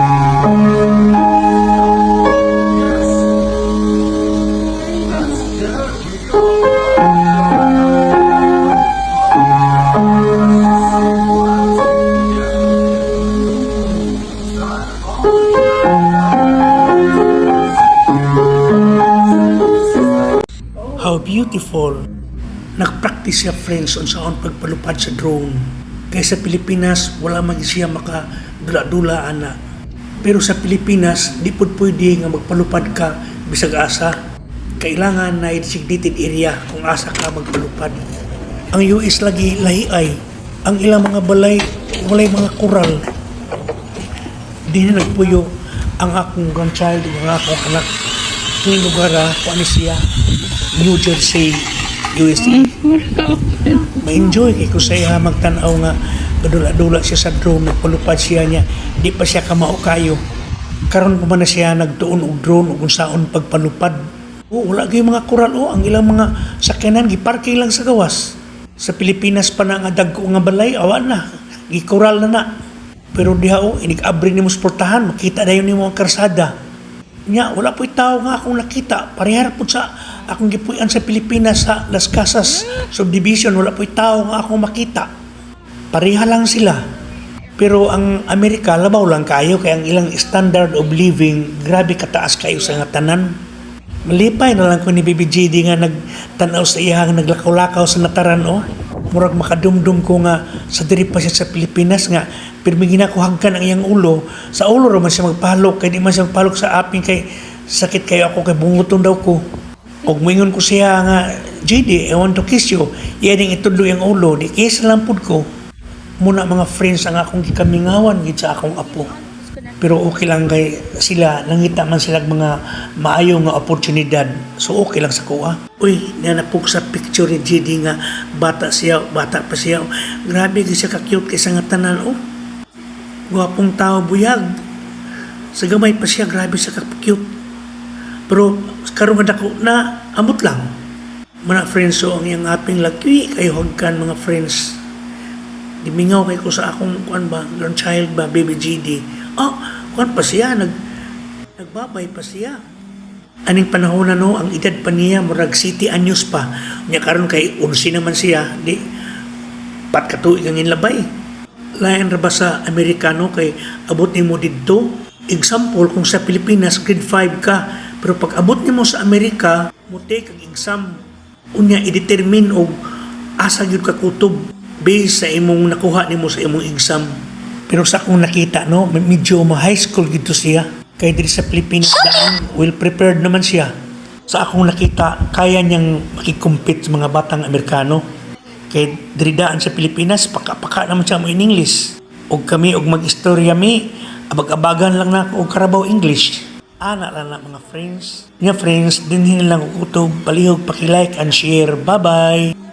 How beautiful. Nagpractice siya friends on saan pagpalupad sa drone. Kaya sa Pilipinas, wala man siya makadula-dula ana. Pero sa Pilipinas, di po pwede nga magpalupad ka bisag asa. Kailangan na designated area kung asa ka magpalupad. Ang US lagi lahi ay, ang ilang mga balay, walay mga koral. Di na nagpuyo ang akong grandchild, ang akong anak. Tuwing lugar ah, kung ano siya, New Jersey, USA. Ma-enjoy kay ko sa magtanaw nga gadula-dula siya sa drone, nagpalupad siya niya, di pa siya kamao kayo. Karon pa man na siya nagtuon og drone ug unsaon pagpalupad. O, wala gyud mga kural o ang ilang mga sakyanan giparking lang sa gawas. Sa Pilipinas pa na nga dagko nga balay, awa na. Gikural na na. Pero diha o, inig-abri ni mo sportahan, makita dayon ni mo ang karsada. Nya, wala po'y tao nga akong nakita. Parehar po sa akong gipuyan sa Pilipinas sa Las Casas subdivision, wala po'y tao nga akong makita. Pareha lang sila. Pero ang Amerika, labaw lang kayo, kaya ang ilang standard of living, grabe kataas kayo sa nga tanan. Malipay na lang ko ni Bibi GD nga nagtanaw sa iyang naglakaw-lakaw sa nataran o. Murag makadumdum ko nga sa diri pa siya sa Pilipinas nga pirmi ginakuhagkan ang iyang ulo. Sa ulo raman siya magpalok kay di man siya magpalok sa aping kay sakit kayo ako kay bunguton daw ko. Og moingon ko siya nga GD, I want to kiss you. Iya ding itudlo yung ulo, di kiss lang pud ko. Muna mga friends ang akong gikamingawan gid sa akong apo. Pero okay lang kay sila, nangita man sila mga maayo nga oportunidad. So okay lang sa kuha. Uy, nanapog sa picture ni GD nga bata siya, bata pa siya. Grabe gid siya ka-cute kaysa nga tanan. Oh, gwapong tao buyag. Sa gamay pa siya, grabe siya ka-cute. Pero karon nga dako na amot lang. Mga friends so ang iyang aping laki kayo hagkan mga friends. Dimingaw kay ko sa akong kuan ba, grandchild ba, baby GD. Oh, kuan pa siya nag nagbabay pa siya. Aning panahon na no, ang edad pa niya murag city anyos pa. Nya karon kay unsi naman siya, di pat katuig ang inlabay. Lain ra sa Amerikano kay abot nimo didto? Example kung sa Pilipinas grade 5 ka, pero pag abot nimo sa Amerika, mo take ang exam unya i-determine og asa gyud ka kutob based sa imong nakuha nimo sa imong exam. Pero sa akong nakita no, medyo ma high school gito siya. Kay diri sa Pilipinas daan well prepared naman siya. Sa akong nakita, kaya niyang makikompete sa mga batang Amerikano. Kay diri daan sa Pilipinas, paka-paka naman siya mo in English. Og kami og mag-istorya mi, abag-abagan lang na og Carabao English. Ana lang na mga friends. Nga friends, din lang kutob, palihog, paki-like and share. Bye-bye!